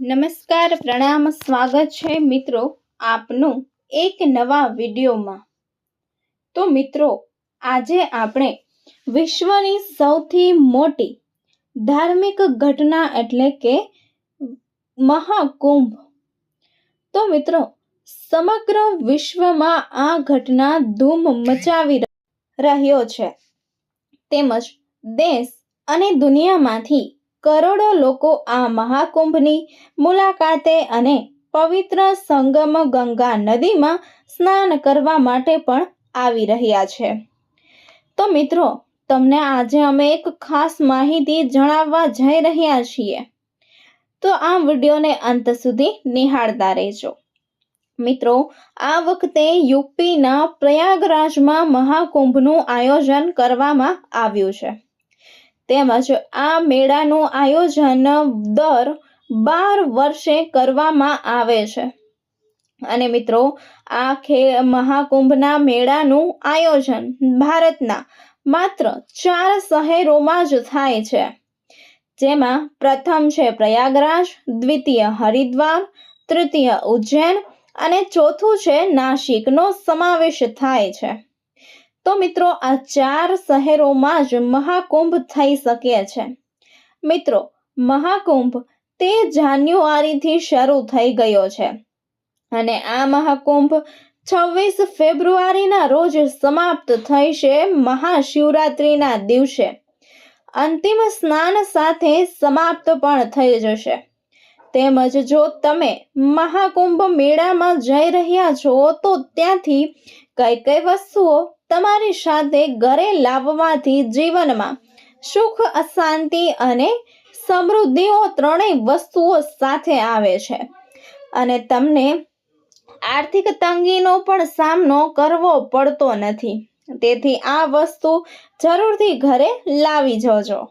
નમસ્કાર, પ્રણામ, સ્વાગત છે મિત્રો આપનું એક નવા વિડીયોમાં. તો મિત્રો, આજે આપણે વિશ્વની સૌથી મોટી ધાર્મિક ઘટના એટલે કે મહાકુંભ. તો મિત્રો, સમગ્ર વિશ્વમાં આ ઘટના ધૂમ મચાવી રહ્યો છે. તેમજ દેશ અને દુનિયામાંથી કરોડો લોકો આ મહાકુંભની મુલાકાતે અને પવિત્ર સંગમ ગંગા નદીમાં સ્નાન કરવા માટે પણ આવી રહ્યા છે. તો મિત્રો, તમને આજે અમે એક ખાસ માહિતી જણાવવા જઈ રહ્યા છીએ. તો આ વિડીયોને અંત સુધી નિહાળતા રહેજો. મિત્રો, આ વખતે યુપીના પ્રયાગરાજમાં મહાકુંભનું આયોજન કરવામાં આવ્યું છે. તેમજ આ મેળાનું આયોજન દર બાર વર્ષે કરવામાં આવે છે. અને મિત્રો, આ ખે મહાકુંભના મેળાનું આયોજન ભારતના માત્ર ચાર શહેરોમાં જ થાય છે. જેમાં પ્રથમ છે પ્રયાગરાજ, દ્વિતીય હરિદ્વાર, તૃતીય ઉજ્જૈન અને ચોથું છે નાસિકનો સમાવેશ થાય છે. તો મિત્રો, આ ચાર શહેરોમાં જ મહાકુંભ થઈ શકે છે. મિત્રો, મહાકુંભ તે જાન્યુઆરીથી શરૂ થઈ ગયો છે અને આ મહાકુંભ છવ્વીસ ફેબ્રુઆરીના રોજ સમાપ્ત થઈ છે મહાશિવરાત્રિના દિવસે. અંતિમ સ્નાન સાથે સમાપ્ત પણ થઈ જશે. તેમજ જો તમે મહાકુંભ મેળામાં જઈ રહ્યા છો, તો ત્યાંથી કઈ કઈ વસ્તુઓ તમારી સાથે ઘરે લાવવાથી જીવનમાં સુખ, અશાંતિ અને સમૃદ્ધિઓ ત્રણેય વસ્તુઓ સાથે આવે છે. અને તમને આર્થિક તંગીનો પણ સામનો કરવો પડતો નથી. તેથી આ વસ્તુ જરૂરથી ઘરે લાવી જજો.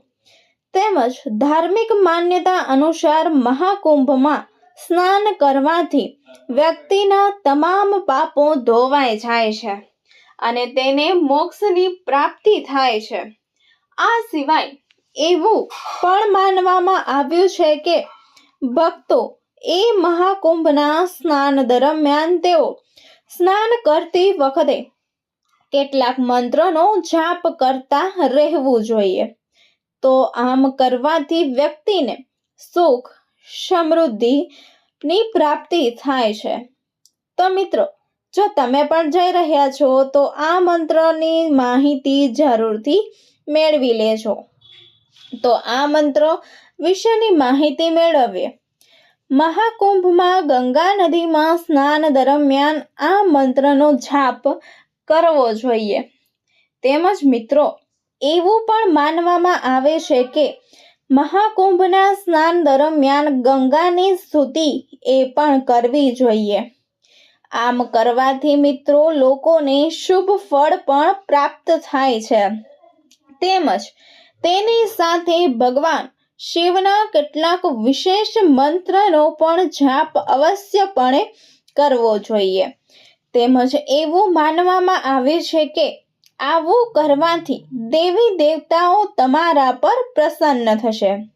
તેમજ ધાર્મિક માન્યતા અનુસાર મહાકુંભમાં સ્નાન કરવાથી વ્યક્તિના તમામ પાપો ધોવાઈ જાય છે અને તેને મોક્ષની પ્રાપ્તિ થાય છે. આ સિવાય એવું પણ માનવામાં આવ્યું છે કે ભક્તો એ મહાકુંભના સ્નાન દરમિયાન તેઓ સ્નાન કરતી વખતે કેટલાક મંત્રનો જાપ કરતા રહેવું જોઈએ. તો આમ કરવાથી વ્યક્તિને સુખ સમૃદ્ધિની પ્રાપ્તિ થાય છે. તો મિત્રો, જો તમે પણ જઈ રહ્યા છો, તો આ મંત્રની માહિતી જરૂરથી મેળવી લેજો. તો આ મંત્રો વિશેની માહિતી મેળવીએ. મહાકુંભમાં ગંગા નદીમાં સ્નાન દરમિયાન આ મંત્રનો જાપ કરવો જોઈએ. તેમજ મિત્રો, એવું પણ માનવામાં આવે છે કે મહાકુંભના સ્નાન દરમિયાન ગંગાની સ્તુતિ એ પણ કરવી જોઈએ. આમ કરવાથી મિત્રો લોકોને શુભ ફળ પણ પ્રાપ્ત થાય છે. તેમજ તેની સાથે ભગવાન શિવના કેટલાક વિશેષ મંત્રનો પણ જાપ અવશ્યપણે કરવો જોઈએ. તેમજ એવું માનવામાં આવે છે કે આવું કરવાથી દેવી દેવતાઓ તમારા પર પ્રસન્ન થશે.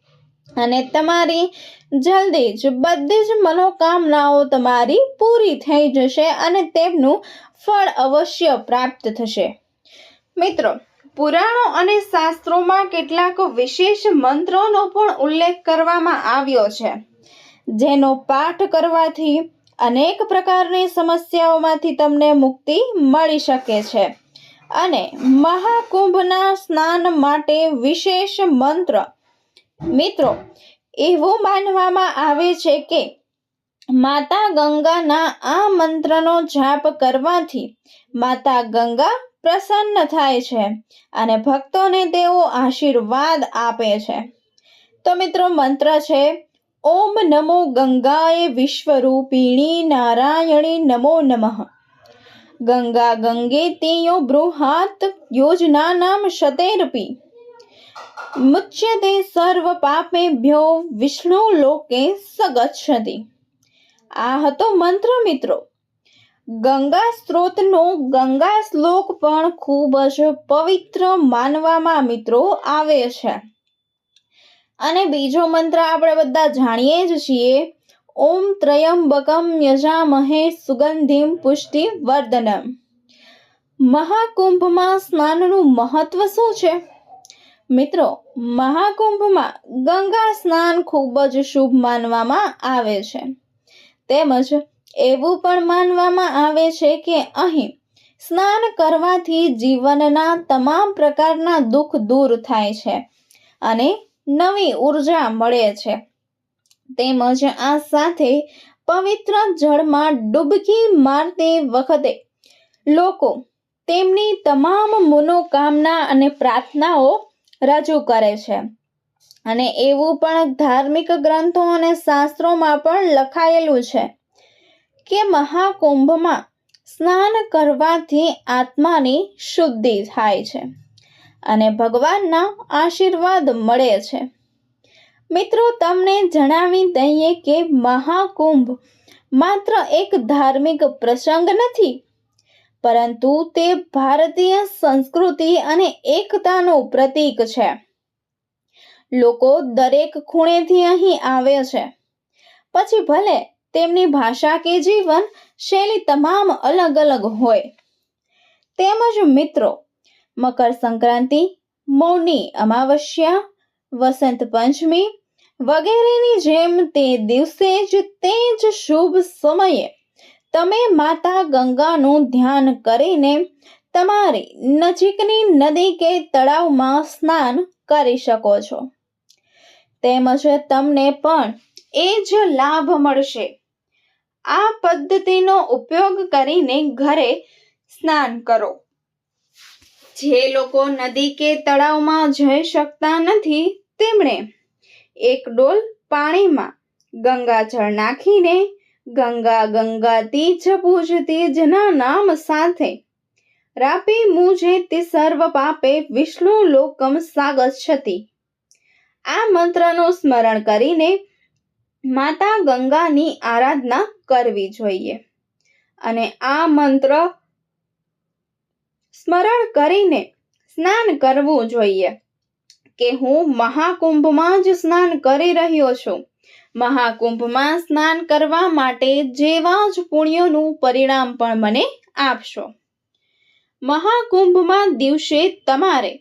અને તમારી જલ્દી જ બધી જ મનોકામનાઓ તમારી પૂરી થઈ જશે અને તેમનું ફળ અવશ્ય પ્રાપ્ત થશે. મિત્રો, પુરાણો અને શાસ્ત્રોમાં કેટલાક વિશેષ મંત્રોનો પણ ઉલ્લેખ કરવામાં આવ્યો છે. જેનો પાઠ કરવાથી અનેક પ્રકારની સમસ્યાઓમાંથી તમને મુક્તિ મળી શકે છે. અને મહાકુંભના સ્નાન માટે વિશેષ મંત્ર. મિત્રો, એવું માનવામાં આવે છે કે માતા ગંગાના આ મંત્રનો જાપ કરવાથી માતા ગંગા પ્રસન્ન થાય છે અને ભક્તોને તેઓ આશીર્વાદ આપે છે. તો મિત્રો, મંત્ર છે, ઓમ નમો ગંગાએ વિશ્વરૂપિણી નારાયણી નમો નમઃ. ગંગા ગંગેતીયો બૃહાત યોજનાનામ શતેરપી. મુચ્યતે સર્વ પાપેભ્યો વિષ્ણુ લોકે સગચ્છતિ. આ હતો મંત્ર મિત્રો. ગંગા સ્ત્રોતનો ગંગા શ્લોક પણ ખૂબ જ પવિત્ર માનવામાં મિત્રો આવે છે. અને બીજો મંત્ર આપણે બધા જાણીએ જ છીએ ઓમ ત્રયંબકમ યજામહે સુગંધિમ પુષ્ટિ વર્ધનમ મહાકુંભમાં સ્નાનનું મહત્વ શું છે? મિત્રો, મહાકુંભમાં ગંગા સ્નાન ખૂબ જ શુભ માનવામાં આવે છે. તેમજ એવું પણ માનવામાં આવે છે કે અહીં સ્નાન કરવાથી જીવનના તમામ પ્રકારના દુઃખ દૂર થાય છે અને નવી ઊર્જા મળે છે. તેમજ આ સાથે પવિત્ર જળમાં ડૂબકી મારતી વખતે લોકો તેમની તમામ મનોકામના અને પ્રાર્થનાઓ રજૂ કરે છે. અને એવું પણ ધાર્મિક ગ્રંથો અને શાસ્ત્રોમાં પણ લખાયેલું છે કે મહાકુંભમાં સ્નાન કરવાથી આત્માની શુદ્ધિ થાય છે અને ભગવાનના આશીર્વાદ મળે છે. મિત્રો, તમને જણાવી દઈએ કે મહાકુંભ માત્ર એક ધાર્મિક પ્રસંગ નથી, પરંતુ તે ભારતીય સંસ્કૃતિ અને એકતાનું પ્રતીક છે. લોકો દરેક ખૂણેથી અહીં આવે છે. પછી ભલે તેમની ભાષા કે જીવન શૈલી તમામ અલગ અલગ હોય. તેમજ મિત્રો મકર સંક્રાંતિ મૌની અમાવસ્યા, વસંત પંચમી વગેરેની જેમ તે દિવસે જ તે જ શુભ સમયે તમે માતા ગંગાનું ધ્યાન કરીને તમારી નજીકની નદી કે તળાવમાં સ્નાન કરી શકો છો. તેમજ તમને પણ એ જ લાભ મળશે. આ પદ્ધતિનો ઉપયોગ કરીને ઘરે સ્નાન કરો. જે લોકો નદી કે તળાવમાં જઈ શકતા નથી, તેમણે એક ડોલ પાણીમાં ગંગાજળ નાખીને ગંગા ગંગા તીજ પૂજ તીજના નામ સાથે રાપી મુજે તે સર્વ પાપે વિષ્ણુ લોકમ સાગચ્છતિ. આ મંત્રનું સ્મરણ કરીને માતા ગંગાની આરાધના કરવી જોઈએ. અને આ મંત્ર સ્મરણ કરીને સ્નાન કરવું જોઈએ. કે હું મહાકુંભમાં જ સ્નાન કરી રહ્યો છું. મહાકુંભમાં સ્નાન કરવા માટે જેવા જ પુણ્યોનું પરિણામ પણ મને આપશો. મહાકુંભમાં દિવસે તમારે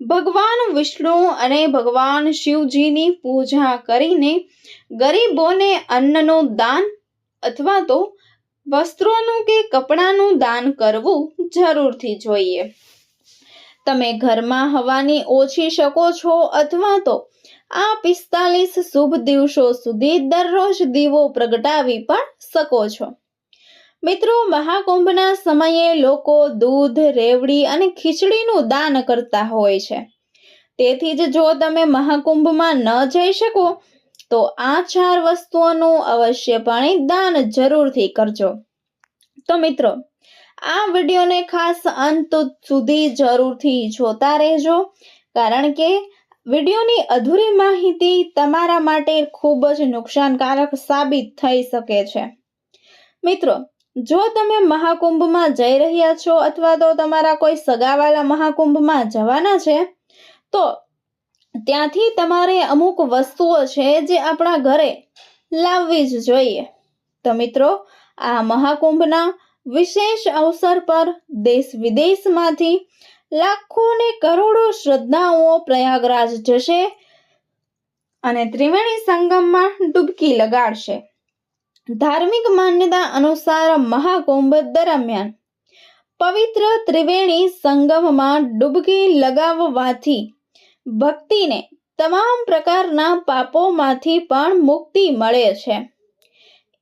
ભગવાન વિષ્ણુ અને ભગવાન શિવજીની પૂજા કરીને ગરીબોને અન્નનું દાન અથવા તો વસ્ત્રોનું કે કપડાનું દાન કરવું જરૂરથી જોઈએ. તમે ઘરમાં હવાની ઓછી શકો છો અથવા તો આ પિસ્તાલીસ શુભ દિવસો સુધી દરરોજ દીવો પ્રગટાવી પણ શકો છો. મિત્રો, મહાકુંભના સમયે લોકો દૂધ, રેવડી અને ખીચડીનું દાન કરતા હોય છે. તેથી જ જો તમે મહાકુંભમાં ન જઈ શકો, તો આ ચાર વસ્તુઓનું અવશ્યપણે દાન જરૂરથી કરજો. તો મિત્રો આ વિડીયોને ખાસ અંત સુધી જરૂરથી જોતા રહેજો, કારણ કે વિડીયોની અધૂરી માહિતી તમારા માટે ખૂબ જ નુકસાનકારક સાબિત થઈ શકે છે. મિત્રો, જો તમે મહાકુંભમાં જઈ રહ્યા છો અથવા તો તમારા કોઈ સગાવાલા મહાકુંભમાં જવાના છે, તો ત્યાંથી તમારે અમુક વસ્તુઓ છે જે આપણા ઘરે લાવવી જ જોઈએ. તો મિત્રો, આ મહાકુંભના વિશેષ અવસર પર દેશ વિદેશમાંથી લાખો ને કરોડો શ્રદ્ધાળુઓ પ્રયાગરાજ જશે અને ત્રિવેણી સંગમમાં ડૂબકી લગાડશે. ધાર્મિક માન્યતા અનુસાર મહાકુંભ દરમિયાન પવિત્ર ત્રિવેણી સંગમમાં ડૂબકી લગાવવાથી ભક્તિને તમામ પ્રકારના પાપોમાંથી પણ મુક્તિ મળે છે.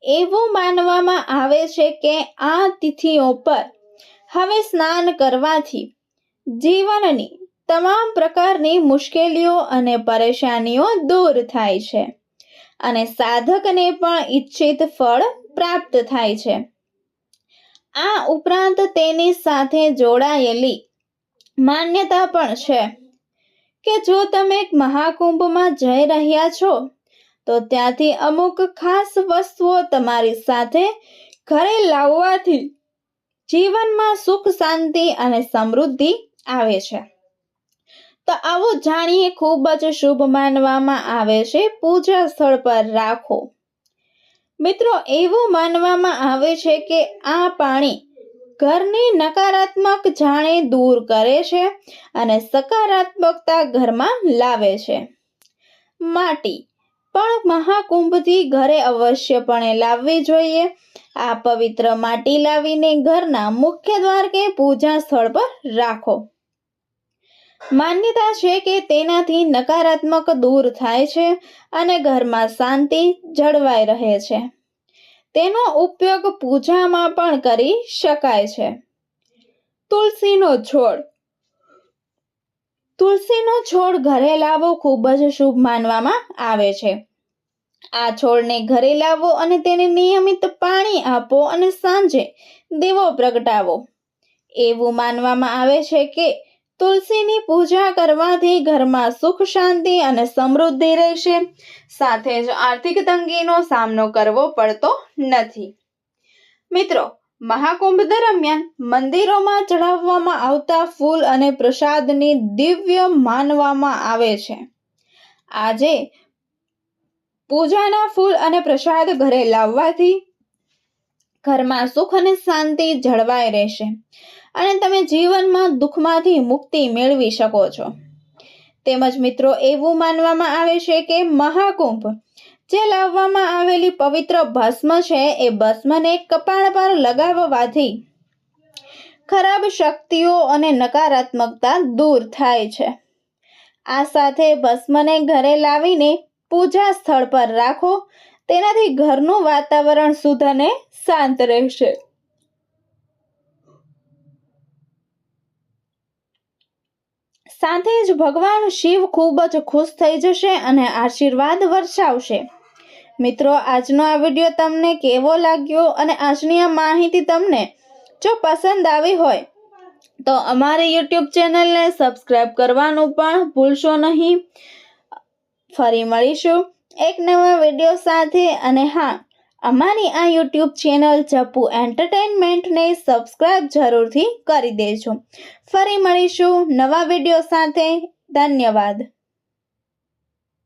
એવું માનવામાં આવે છે કે આ તિથિઓ પર હવે સ્નાન કરવાથી જીવનની તમામ પ્રકારની મુશ્કેલીઓ અને પરેશાનીઓ દૂર થાય છે અને સાધકને પણ ઈચ્છિત ફળ પ્રાપ્ત થાય છે. આ ઉપરાંત તેની સાથે જોડાયેલી માન્યતા પણ છે કે જો તમે મહાકુંભમાં જઈ રહ્યા છો તો ત્યાંથી અમુક ખાસ વસ્તુઓ તમારી સાથે ઘરે લાવવાથી જીવનમાં સુખ, શાંતિ અને સમૃદ્ધિ આવે છે. તો આવો જાણીએ ખૂબ જ શુભ માનવામાં આવે છે. પૂજા સ્થળ પર રાખો. મિત્રો, એવું માનવામાં આવે છે કે આ પાણી ઘરની નકારાત્મક જાણે દૂર કરે છે અને સકારાત્મકતા ઘરમાં લાવે છે. માટી પણ મહાકુંભથી ઘરે અવશ્યપણે લાવવી જોઈએ. આ પવિત્ર માટી લાવીને ઘરના મુખ્ય દ્વાર કે પૂજા સ્થળ પર રાખો. માન્યતા છે કે તેનાથી નકારાત્મક દૂર થાય છે અને ઘરમાં શાંતિ જળવાઈ રહે છે. તેનો ઉપયોગ પૂજામાં પણ કરી શકાય છે. તુલસીનો છોડ તુલસીનો છોડ ઘરે લાવવો ખૂબ જ શુભ માનવામાં આવે છે. આ છોડને ઘરે લાવો અને તેને નિયમિત પાણી આપો અને સાંજે દીવો પ્રગટાવો. એવું માનવામાં આવે છે કે તુલસીની પૂજા કરવાથી ઘરમાં સુખ, શાંતિ અને સમૃદ્ધિ રહેશે. સાથે જ આર્થિક તંગીનો સામનો કરવો પડતો નથી. મિત્રો મહાકુંભ દરમિયાન મંદિરોમાં ચઢાવવામાં આવતા ફૂલ અને પ્રસાદની દિવ્ય માનવામાં આવે છે. આજે પૂજાના ફૂલ અને પ્રસાદ ઘરે લાવવાથી ઘરમાં સુખ અને શાંતિ જળવાઈ રહેશે અને તમે જીવનમાં દુઃખમાંથી મુક્તિ મેળવી શકો છો. તેમજ મિત્રો, એવું માનવામાં આવે છે કે મહાકુંભ જે લાવવામાં આવેલી પવિત્ર ભસ્મ છે, એ ભસ્મને કપાળ પર લગાવવાથી ખરાબ શક્તિઓ અને નકારાત્મકતા દૂર થાય છે. આ સાથે ભસ્મને ઘરે લાવીને પૂજા સ્થળ પર રાખો, તેનાથી ઘરનું વાતાવરણ શુદ્ધ અને શાંત રહેશે. સાથે જ ભગવાન શિવ ખૂબ જ ખુશ થઈ જશે અને આશીર્વાદ વર્ષાવશે મિત્રો, આજનો આ વીડિયો તમને કેવો લાગ્યો અને આજની આ માહિતી તમને જો પસંદ આવી હોય, તો અમારી યુટ્યુબ ચેનલને સબસ્ક્રાઈબ કરવાનું પણ ભૂલશો નહીં. ફરી મળીશું એક નવા વીડિયો સાથે અને હા, અમારી આ યુટ્યુબ ચેનલ જપુ એન્ટરટેનમેન્ટને સબસ્ક્રાઈબ જરૂરથી કરી દેજો. ફરી મળીશું નવા વીડિયો સાથે. ધન્યવાદ.